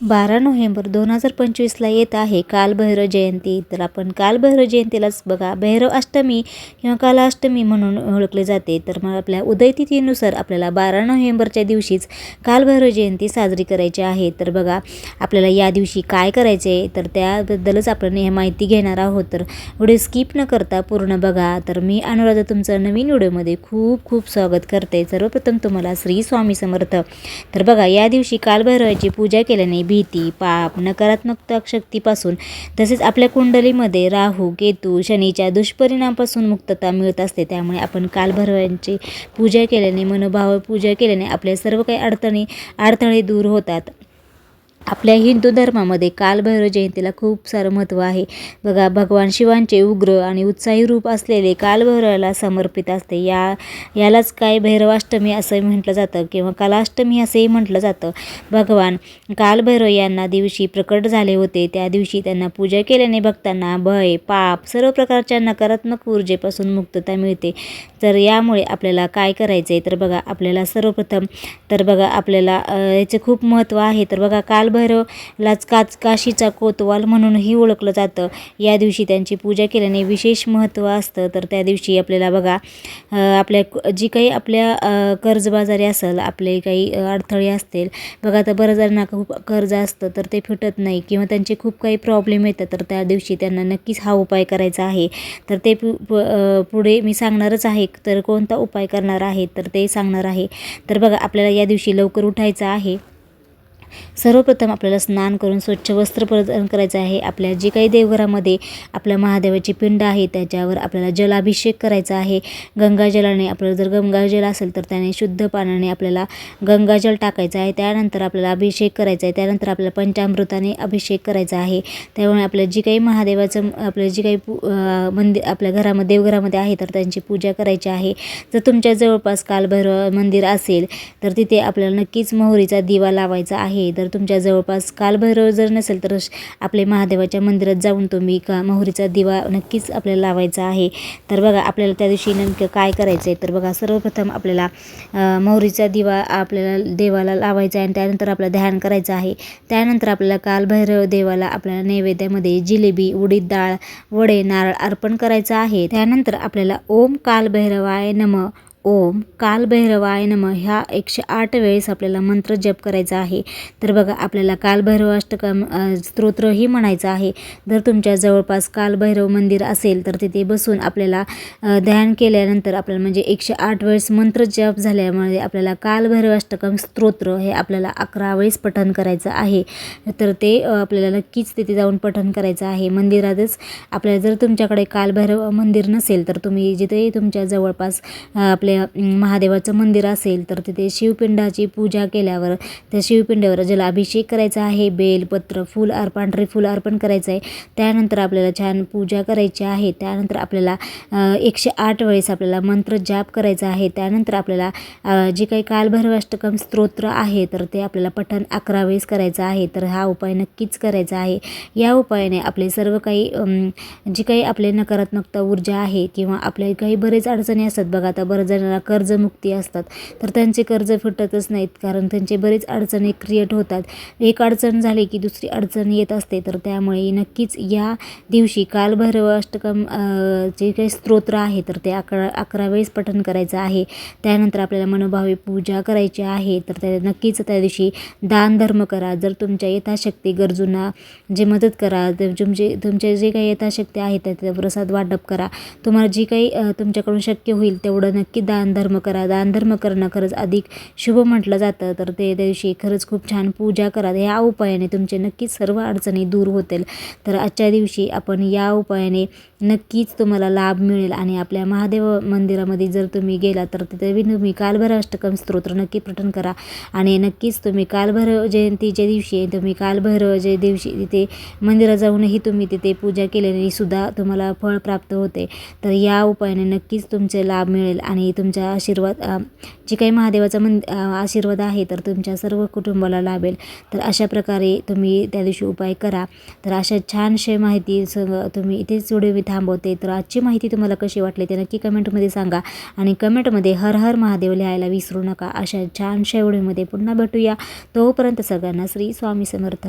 बारा नोव्हेंबर दोन हजार पंचवीसला येत आहे कालभैरव जयंती. तर आपण कालभैरव जयंतीलाच बघा. भैरव अष्टमी किंवा कालाष्टमी म्हणून ओळखले जाते. तर मग आपल्या उदयतिथीनुसार आपल्याला बारा नोव्हेंबरच्या दिवशीच कालभैरव जयंती साजरी करायची आहे. तर बघा आपल्याला या दिवशी काय करायचे तर त्याबद्दलच आपण हे माहिती घेणार आहोत. तर व्हिडिओ स्किप न करता पूर्ण बघा. तर मी अनुराधा तुमचं नवीन व्हिडिओमध्ये खूप खूप स्वागत करते. सर्वप्रथम तुम्हाला श्री स्वामी समर्थ. तर बघा या दिवशी कालभैरवाची पूजा केल्याने भीती पाप नकारात्मक शक्तीपासून तसेच आपल्या कुंडलीमध्ये राहू केतू शनीच्या दुष्परिणामापासून मुक्तता मिळत असते. त्यामुळे आपण कालभैरवांची पूजा केल्याने मनोभाव पूजा केल्याने आपल्या सर्व काही अडचणी अडथळे दूर होतात. आपल्या हिंदू धर्मामध्ये कालभैरव जयंतीला खूप सारं महत्त्व आहे. बघा भगवान शिवांचे उग्र आणि उत्साही रूप असलेले कालभैरवाला समर्पित असते. या यालाच काय भैरवाष्टमी असंही म्हटलं जातं किंवा कालाष्टमी असंही म्हटलं जातं. भगवान कालभैरव यांना दिवशी प्रकट झाले होते. त्या दिवशी त्यांना पूजा केल्याने भक्तांना भय पाप सर्व प्रकारच्या नकारात्मक ऊर्जेपासून मुक्तता मिळते. तर यामुळे आपल्याला काय करायचं आहे तर बघा आपल्याला सर्वप्रथम तर बघा आपल्याला याचे खूप महत्त्व आहे. तर बघा काल कालभैरवलाच काच काशीचा कोतवाल म्हणूनही ओळखलं जातं. या दिवशी त्यांची पूजा केल्याने विशेष महत्त्व असतं. तर त्या दिवशी आपल्याला बघा आपल्या जी काही आपल्या कर्जबाजारी असेल आपले काही अडथळे असतील बघा आता बरं जणांना खूप कर्ज असतं तर ते फिटत नाही किंवा त्यांचे खूप काही प्रॉब्लेम येतात तर त्या दिवशी त्यांना नक्कीच हा उपाय करायचा आहे. तर ते पुढे मी सांगणारच आहे. तर कोणता उपाय करणार आहे तर ते सांगणार आहे. तर बघा आपल्याला या दिवशी लवकर उठायचं आहे. सर्वप्रथम आपल्याला स्नान करून स्वच्छ वस्त्र परिधान करायचं आहे. आपल्या जे काही देवघरामध्ये आपल्या महादेवाची पिंड आहे त्याच्यावर आपल्याला जलाभिषेक करायचा आहे. गंगाजलाने आपल्याला जर गंगाजल असेल तर त्याने शुद्ध पाण्याने आपल्याला गंगाजल टाकायचं आहे. त्यानंतर आपल्याला अभिषेक करायचा आहे. त्यानंतर आपल्याला पंचामृताने अभिषेक करायचा आहे. त्यामुळे आपल्या जी काही महादेवाचं आपल्या जी काही पू मंदिर आपल्या घरामध्ये देवघरामध्ये आहे तर त्यांची पूजा करायची आहे. जर तुमच्या जवळपास कालभैरव मंदिर असेल तर तिथे आपल्याला नक्कीच मोहरीचा दिवा लावायचा आहे. आहे. तर तुमच्या जवळपास कालभैरव जर नसेल तर आपले महादेवाच्या मंदिरात जाऊन तुम्ही का मोहरीचा दिवा नक्कीच आपल्याला लावायचा आहे. तर बघा आपल्याला त्या दिवशी नेमकं काय करायचं आहे तर बघा सर्वप्रथम आपल्याला मोहरीचा दिवा आपल्याला देवाला लावायचा आहे आणि त्यानंतर आपलं ध्यान करायचं आहे. त्यानंतर आपल्याला कालभैरव देवाला आपल्याला नैवेद्यामध्ये जिलेबी उडीद डाळ वडे नारळ अर्पण करायचं आहे. त्यानंतर आपल्याला ओम कालभैरवाय नम ओम कालभैरवाय नम. ह्या एकशे आठ वेळेस आपल्याला मंत्र जप करायचा आहे. तर बघा आपल्याला कालभैरव अष्टकम स्तोत्रही म्हणायचं आहे. जर तुमच्या जवळपास कालभैरव मंदिर असेल तर तिथे बसून आपल्याला ध्यान केल्यानंतर आपल्याला म्हणजे एकशे आठ वेळेस मंत्र जप झाल्यामुळे आपल्याला कालभैरव अष्टकम स्तोत्र हे आपल्याला अकरा वेळेस पठण करायचं आहे. तर ते आपल्याला नक्कीच तिथे जाऊन पठण करायचं आहे. मंदिरातच आपल्याला जर तुमच्याकडे कालभैरव मंदिर नसेल तर तुम्ही जिथे तुमच्या जवळपास आपल्या आपल्या महादेवाचं मंदिर असेल तर तिथे शिवपिंडाची पूजा केल्यावर त्या शिवपिंडावर अभिषेक करायचा आहे बेलपत्र फूल अर् पांढरे फूल अर्पण करायचं आहे त्यानंतर आपल्याला छान पूजा करायची आहे. त्यानंतर आपल्याला एकशे आठ वेळेस आपल्याला मंत्र जाप करायचा आहे. त्यानंतर आपल्याला जे काही कालभैरवाष्टकम स्तोत्र आहे तर ते आपल्याला पठण अकरा वेळेस करायचं आहे. तर हा उपाय नक्कीच करायचा आहे. या उपायाने आपले सर्व काही जी काही आपले नकारात्मकता ऊर्जा आहे किंवा आपल्या काही बरेच अडचणी असतात बघा आता बरं जर जणांना कर्जमुक्ती असतात. तर त्यांचे कर्ज फिटतच नाहीत कारण त्यांचे बरेच अडचणी क्रिएट होतात. एक अडचण झाली की दुसरी अडचण येत असते तर त्यामुळे नक्कीच या दिवशी कालभैरव अष्टकम जे काही स्तोत्र आहे तर ते अकरा अकरा वेळेस पठण करायचं आहे. त्यानंतर आपल्याला मनोभावे पूजा करायची आहे तर त्या नक्कीच त्या दिवशी दान धर्म करा. जर तुमच्या यथाशक्ती गरजूंना जे मदत करा तुमचे तुमचे जे काही यथाशक्ती आहे त्या प्रसाद वाटप करा. तुम्हाला जी काही तुमच्याकडून शक्य होईल तेवढं नक्की दानधर्म करा दानधर्म करणं खरंच अधिक शुभ म्हटलं जातं. तर ते दिवशी खरंच खूप छान पूजा करा या उपायाने तुमचे नक्कीच सर्व अडचणी दूर होतील. तर आजच्या दिवशी आपण या उपायाने नक्कीच तुम्हाला लाभ मिळेल आणि आपल्या महादेव मंदिरामध्ये जर तुम्ही गेला तर तिथे तुम्ही कालभैरव अष्टकम स्तोत्र नक्की पठण करा. आणि नक्कीच तुम्ही कालभैरव जयंतीच्या दिवशी तुम्ही कालभैरव जय दिवशी तिथे मंदिरात जाऊनही तुम्ही तिथे पूजा केल्याने सुद्धा तुम्हाला फळ प्राप्त होते. तर या उपायाने नक्कीच तुमचे लाभ मिळेल आणि तुमच्या आशीर्वाद जे काही महादेवाचा मन आशीर्वाद आहे तर तुमच्या सर्व कुटुंबाला लाभेल. तर अशा प्रकारे तुम्ही त्या दिवशी उपाय करा. तर अशा छानशा माहिती सग तुम्ही इथेच व्हिडिओ मी थांबवते. तर आजची माहिती तुम्हाला कशी वाटली ते नक्की कमेंटमध्ये सांगा. आणि कमेंटमध्ये हर हर महादेव लिहायला विसरू नका. अशा छानशा व्हिडिओमध्ये पुन्हा भेटूया. तोपर्यंत सगळ्यांना श्री स्वामी समर्थ.